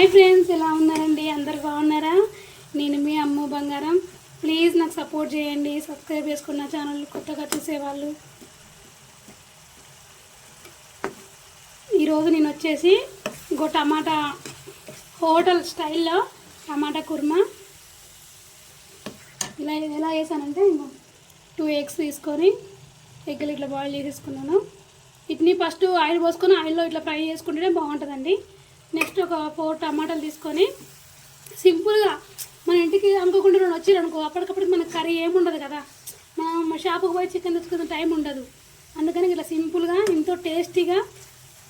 Hi friends ఎలా ఉన్నారండి? అందరు బాగున్నారా? నేను మీ అమ్మ బంగారం. ప్లీజ్ నాకు సపోర్ట్ చేయండి. సబ్స్క్రైబ్ చేసుకున్న ఛానల్ కొత్తగా చూసేవాళ్ళు. ఈరోజు నేను వచ్చేసి ఇంకో టమాటా హోటల్ స్టైల్లో టమాటా కుర్మా. ఇలా ఎలా చేశానంటే ఇంకో టూ ఎగ్స్ తీసుకొని ఎగ్గులు ఇట్లా బాయిల్ చేసేసుకున్నాను. వీటిని ఫస్ట్ ఆయిల్ పోసుకొని ఆయిల్లో ఇట్లా ఫ్రై చేసుకుంటేనే బాగుంటుందండి. నెక్స్ట్ ఒక ఫోర్ టమాటాలు తీసుకొని సింపుల్గా మన ఇంటికి అనుకోకుండా రెండు వచ్చారు అనుకో అప్పటికప్పుడు మనకు కర్రీ ఏముండదు కదా. మనం షాపుకు షాపుకి పోయి చికెన్ తెచ్చుకునే టైం ఉండదు. అందుకని ఇట్లా సింపుల్గా ఎంతో టేస్టీగా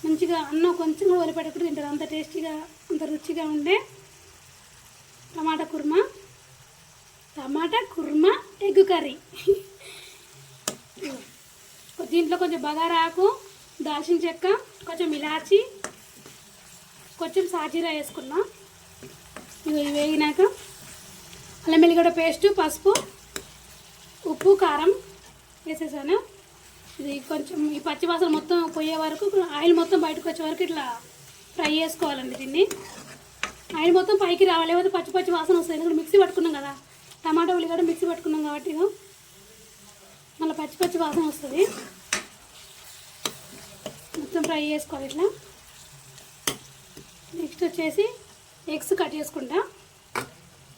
మంచిగా అన్నం కొంచెం కూడా వదిలిపెట్టకుండా తింటారు. అంత టేస్టీగా అంత రుచిగా ఉండే tomato korma tomato korma egg curry. దీంట్లో కొంచెం బగారా ఆకు దాల్చిన చెక్క కొంచెం ఇలాచి కొంచెం సాజీరా వేసుకున్నా. ఇవి వేగినాక అల్లం వెల్లిగడ్డ పేస్ట్ పసుపు ఉప్పు కారం వేసేసాను. ఇది కొంచెం ఈ పచ్చివాసన మొత్తం పోయే వరకు ఆయిల్ మొత్తం బయటకు వచ్చే వరకు ఇట్లా ఫ్రై చేసుకోవాలండి దీన్ని. ఆయిల్ మొత్తం పైకి రావాలి లేకపోతే పచ్చి పచ్చి వాసన వస్తుంది. ఎందుకంటే మిక్సీ పట్టుకున్నాం కదా టమాటా ఉల్లిగడ్డ మిక్సీ పట్టుకున్నాం కాబట్టి మళ్ళీ పచ్చి పచ్చి వాసన వస్తుంది. మొత్తం ఫ్రై చేసుకోవాలి ఇట్లా. నెక్స్ట్ వచ్చేసి ఎగ్స్ కట్ చేసుకుంటా.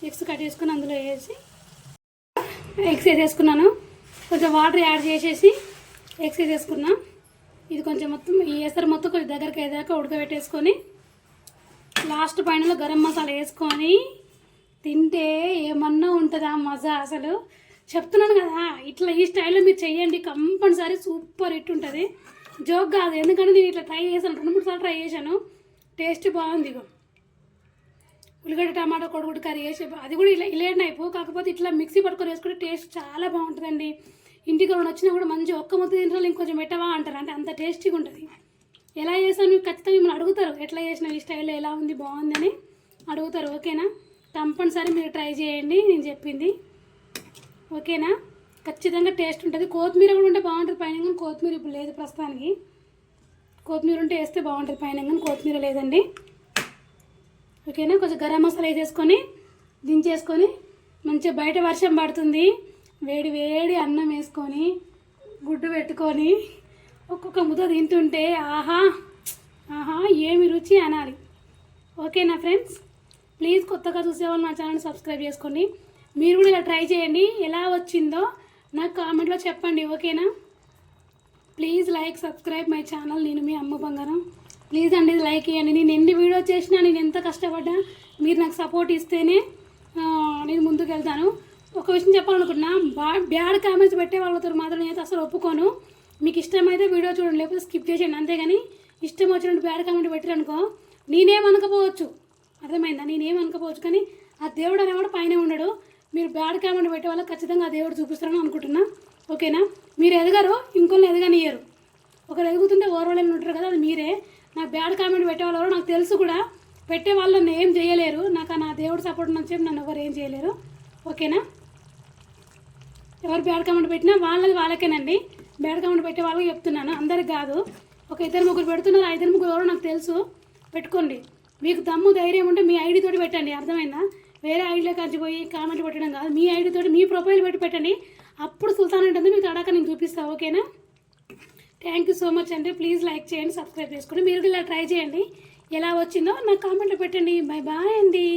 ఎగ్స్ కట్ చేసుకుని అందులో వేసి ఎగ్స్ వేసేసుకున్నాను. కొంచెం వాటర్ యాడ్ చేసేసి ఎగ్స్ వేసేసుకున్నా. ఇది కొంచెం మొత్తం ఈ ఎసరు మొత్తం కొంచెం దగ్గరికి ఏదాకా ఉడకబెట్టేసుకొని లాస్ట్ పైనలో గరం మసాలా వేసుకొని తింటే ఏమన్నా ఉంటుందా మజా అసలు? చెప్తున్నాను కదా ఇట్లా ఈ స్టైల్లో మీరు చెయ్యండి. కంపల్సరీ సూపర్ హిట్ ఉంటుంది. జోక్ కాదు ఎందుకంటే నేను ఇట్లా ట్రై చేశాను రెండు మూడు సార్లు ట్రై చేశాను. టేస్ట్ బాగుంది ఇగో. ఉల్లిగడ్డ టమాటా కొడుకుడు కర్రీ వేసి అది కూడా ఇలా ఇలే అయిపో కాకపోతే ఇట్లా మిక్సీ పట్టుకొని వేసుకుంటే టేస్ట్ చాలా బాగుంటుందండి. ఇంటికి ఎవరైనా వచ్చినా కూడా మంచి ఒక్క ముద్ద తింటారు ఇంకొంచెం పెట్టవా అంటారు. అంటే అంత టేస్టీగా ఉంటుంది. ఎలా చేసాను మీకు ఖచ్చితంగా మిమ్మల్ని అడుగుతారు ఎట్లా చేసిన ఈ స్టైల్లో ఎలా ఉంది బాగుందని అడుగుతారు ఓకేనా? కంపల్సరీ మీరు ట్రై చేయండి నేను చెప్పింది. ఓకేనా? ఖచ్చితంగా టేస్ట్ ఉంటుంది. కొత్తిమీర కూడా ఉంటే బాగుంటుంది పైన కొత్తిమీర ఇప్పుడు లేదు ప్రస్తుతానికి. కొత్తిమీర ఉంటే వేస్తే బాగుంటుంది పైన కానీ కొత్తిమీర లేదండి. ఓకేనా? కొంచెం గరం మసాలా వేసేసుకొని దించేసుకొని మంచిగా బయట వర్షం పడుతుంది. వేడి వేడి అన్నం వేసుకొని గుడ్డు పెట్టుకొని ఒక్కొక్క ముద్ద తింటుంటే ఆహా ఆహా ఏమి రుచి అనాలి. ఓకేనా ఫ్రెండ్స్? ప్లీజ్ కొత్తగా చూసేవాళ్ళు నా ఛానల్ సబ్స్క్రైబ్ చేసుకోండి. మీరు కూడా ఇలా ట్రై చేయండి. ఎలా వచ్చిందో నాకు కామెంట్లో చెప్పండి. ఓకేనా? Please like subscribe my channel నేను మీ అమ్మ బంగారం. ప్లీజ్ అండి లైక్ ఇవ్వండి నేను ఎన్ని వీడియోస్ చేసినా నేను ఎంత కష్టపడ్డా మీరు నాకు సపోర్ట్ ఇస్తేనే నేను ముందుకు వెళ్తాను. ఒక విషయం చెప్పాలనుకున్నా బా బ్యాడ్ కామెంట్స్ పెట్టే వాళ్ళతో మాత్రం నేను అసలు ఒప్పుకోను. మీకు ఇష్టమైతే వీడియో చూడండి లేకపోతే స్కిప్ చేసేయండి. అంతేగాని ఇష్టం వచ్చినట్టు బ్యాడ్ కామెంట్ పెట్టారనుకో నేనేమనకపోవచ్చు. అర్థమైందా? నేనేమనుకోవచ్చు కానీ ఆ దేవుడు అనేవాడు పైన ఉండడు. మీరు బ్యాడ్ కామెంట్ పెట్టే వాళ్ళు ఖచ్చితంగా దేవుడు చూపిస్తారని అనుకుంటున్నా. ఓకేనా? మీరు ఎదగరు ఇంకొన్ని ఎదగనియరు ఒకరు ఎదుగుతుంటే ఓర్వలేని ఉంటారు కదా అది మీరే. నాకు బ్యాడ్ కామెంట్ పెట్టే వాళ్ళు ఎవరో నాకు తెలుసు కూడా. పెట్టే వాళ్ళు నన్ను ఏం చేయలేరు. నాకు ఆ నా దేవుడు సపోర్ట్ నుంచి చెప్పి నన్ను ఎవరు ఏం చేయలేరు. ఓకేనా? ఎవరు బ్యాడ్ కామెంట్ పెట్టినా వాళ్ళది వాళ్ళకేనండి. బ్యాడ్ కామెంట్ పెట్టే వాళ్ళకి చెప్తున్నాను. అందరికి కాదు. ఒక ఇద్దరు ముగ్గురు పెడుతున్నారు. ఆ ఇద్దరు ముగ్గురు ఎవరో నాకు తెలుసు. పెట్టుకోండి. మీకు దమ్ము ధైర్యం ఉంటే మీ ఐడి తోటి పెట్టండి. అర్థమైందా? వేరే ఐడిలో కలిసిపోయి పోయి కామెంట్ పెట్టడం కాదు. మీ ఐడి తోటి మీ ప్రొఫైల్ పెట్టి పెట్టండి. అప్పుడు సుల్తాన్ ఉంటుంది. మీకు తడాక నేను చూపిస్తాను ఓకేనా? థ్యాంక్ యూ సో మచ్ అండి. ప్లీజ్ లైక్ చేయండి సబ్స్క్రైబ్ చేసుకోండి. మీరు ఇలా ట్రై చేయండి. ఎలా వచ్చిందో నాకు కామెంట్లో పెట్టండి. బై బాయ్ అండి.